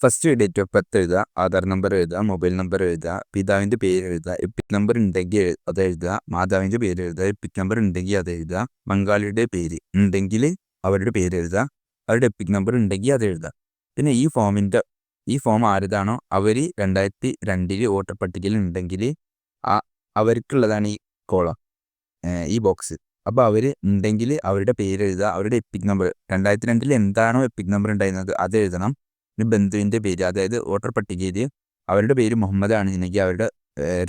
First date of birth എഴുതുക Aadhaar number എഴുതുക mobile number എഴുതുക പിതാവിന്റെ പേര് എഴുതുക എപ്പിക് നമ്പർ ഉണ്ടെങ്കിൽ അത് എഴുതുക മാതാവിന്റെ പേര് എഴുതുക എപ്പിക് നമ്പർ ഉണ്ടെങ്കിൽ അത് എഴുതുക ബംഗാളിയുടെ പേര് ഉണ്ടെങ്കിൽ അവരുടെ പേര് എഴുതുക അവരുടെ എപ്പിക് നമ്പർ ഉണ്ടെങ്കിൽ അത് എഴുതുക. പിന്നെ ഈ ഫോമിന്റെ ഈ ഫോം ആരുതാണോ അവർ രണ്ടായിരത്തി രണ്ടിൽ വോട്ടർ പട്ടികയിൽ ഉണ്ടെങ്കിൽ ആ അവർക്കുള്ളതാണ് ഈ കോളം ഈ ബോക്സ് അപ്പോൾ അവർ ഉണ്ടെങ്കിൽ അവരുടെ പേര് എഴുതുക അവരുടെ എപ്പിക് നമ്പർ രണ്ടായിരത്തി രണ്ടിൽ എന്താണോ എപ്പിക് നമ്പർ ഉണ്ടായിരുന്നത് അത് എഴുതണം. പിന്നെ ബന്ധുവിന്റെ പേര് അതായത് വോട്ടർ പട്ടികയിൽ അവരുടെ പേര് മുഹമ്മദാണ്. ആണെന്നുണ്ടെങ്കിൽ അവരുടെ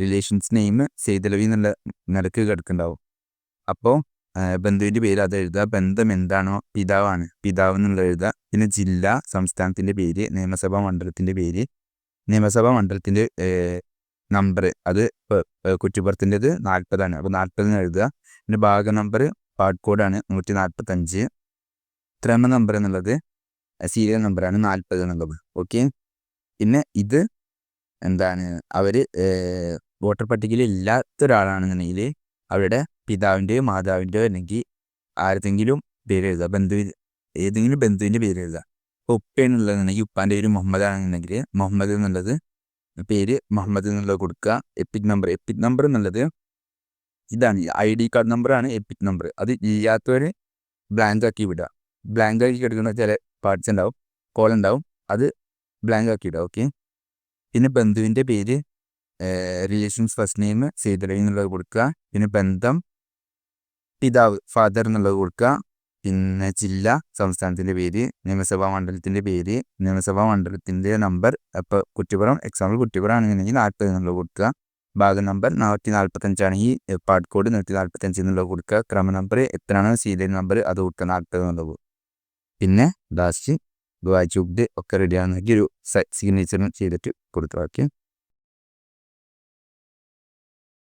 റിലേഷൻസ് നെയിം സെയ്തലവി എന്നുള്ള നിലയ്ക്ക് കിടക്കുന്നുണ്ടാവും. അപ്പോൾ ബന്ധുവിന്റെ പേര് അത് എഴുതുക. ബന്ധം എന്താണോ? പിതാവാണ്. പിതാവ് എന്നുള്ള എഴുതുക. പിന്നെ ജില്ല സംസ്ഥാനത്തിന്റെ പേര് നിയമസഭാ മണ്ഡലത്തിന്റെ പേര്. നിയമസഭാ മണ്ഡലത്തിന്റെ നമ്പർ അത് കുറ്റിപ്പുറത്തിന്റെത് നാൽപ്പതാണ്. അപ്പോൾ നാൽപ്പതിന് എഴുതുക. പിന്നെ ഭാഗ നമ്പർ പാഡ് കോഡാണ് നൂറ്റി നാൽപ്പത്തഞ്ച് ക്രമ നമ്പർ എന്നുള്ളത് സീരിയൽ നമ്പറാണ് നാൽപ്പത് എന്നുള്ളത് ഓക്കെ പിന്നെ ഇത് എന്താണ്? അവർ വോട്ടർ പട്ടികയിൽ ഇല്ലാത്ത ഒരാളാണെന്നുണ്ടെങ്കിൽ അവരുടെ പിതാവിന്റെയോ മാതാവിന്റെയോ അല്ലെങ്കിൽ ആരുടെങ്കിലും പേര് എഴുതുക. ബന്ധു ഏതെങ്കിലും ബന്ധുവിന്റെ പേര് എഴുതുക. ഇപ്പോൾ ഉപ്പയാണെന്നുള്ളതെന്നുണ്ടെങ്കിൽ ഉപ്പാന്റെ പേര് മുഹമ്മദ് ആണെന്നുണ്ടെങ്കിൽ മുഹമ്മദ് എന്നുള്ളത് പേര് മുഹമ്മദ് എന്നുള്ളത് കൊടുക്കുക. എപ്പിക് നമ്പർ എപ്പിക് നമ്പർ എന്നുള്ളത് ഇതാണ്. ഐ ഡി കാർഡ് നമ്പറാണ് എപ്പിക് നമ്പർ അത് ഇല്ലാത്തവർ ബ്ലാങ്ക് ആക്കി വിടുക. ബ്ലാങ്ക് ആക്കി കിടക്കുന്ന ചില പാർട്സ് ഉണ്ടാവും കോൾ ഉണ്ടാവും അത് ബ്ലാങ്ക് ആക്കി ഇടുക ഓക്കെ പിന്നെ ബന്ധുവിന്റെ പേര് റിലേഷൻസ് ഫസ്റ്റ് നെയിം സീതരവി എന്നുള്ളത് കൊടുക്കുക പിന്നെ ബന്ധം പിതാവ് ഫാദർ എന്നുള്ളത് കൊടുക്കുക പിന്നെ ജില്ല സംസ്ഥാനത്തിന്റെ പേര് നിയമസഭാ മണ്ഡലത്തിന്റെ പേര് നിയമസഭാ മണ്ഡലത്തിന്റെ നമ്പർ അപ്പോൾ കുറ്റിപ്പുറം എക്സാമ്പിൾ കുറ്റിപ്പുറം ആണെന്നുണ്ടെങ്കിൽ നാൽപ്പത് എന്നുള്ളത് കൊടുക്കുക ഭാഗം നമ്പർ നൂറ്റി ഈ പാഡ് കോഡ് നൂറ്റി നാൽപ്പത്തഞ്ച് എന്നുള്ളത് കൊടുക്കുക ക്രമ നമ്പർ എത്രയാണോ സീരിയൽ നമ്പർ അത് കൊടുക്കുക നാൽപ്പത് എന്നുള്ളത്. പിന്നെ ലാസ്റ്റ് വായിച്ചു ഒക്കെ റെഡി ആണെങ്കിൽ ഒരു സിഗ്നേച്ചറും ചെയ്തിട്ട് കൊടുത്തു ഓക്കെ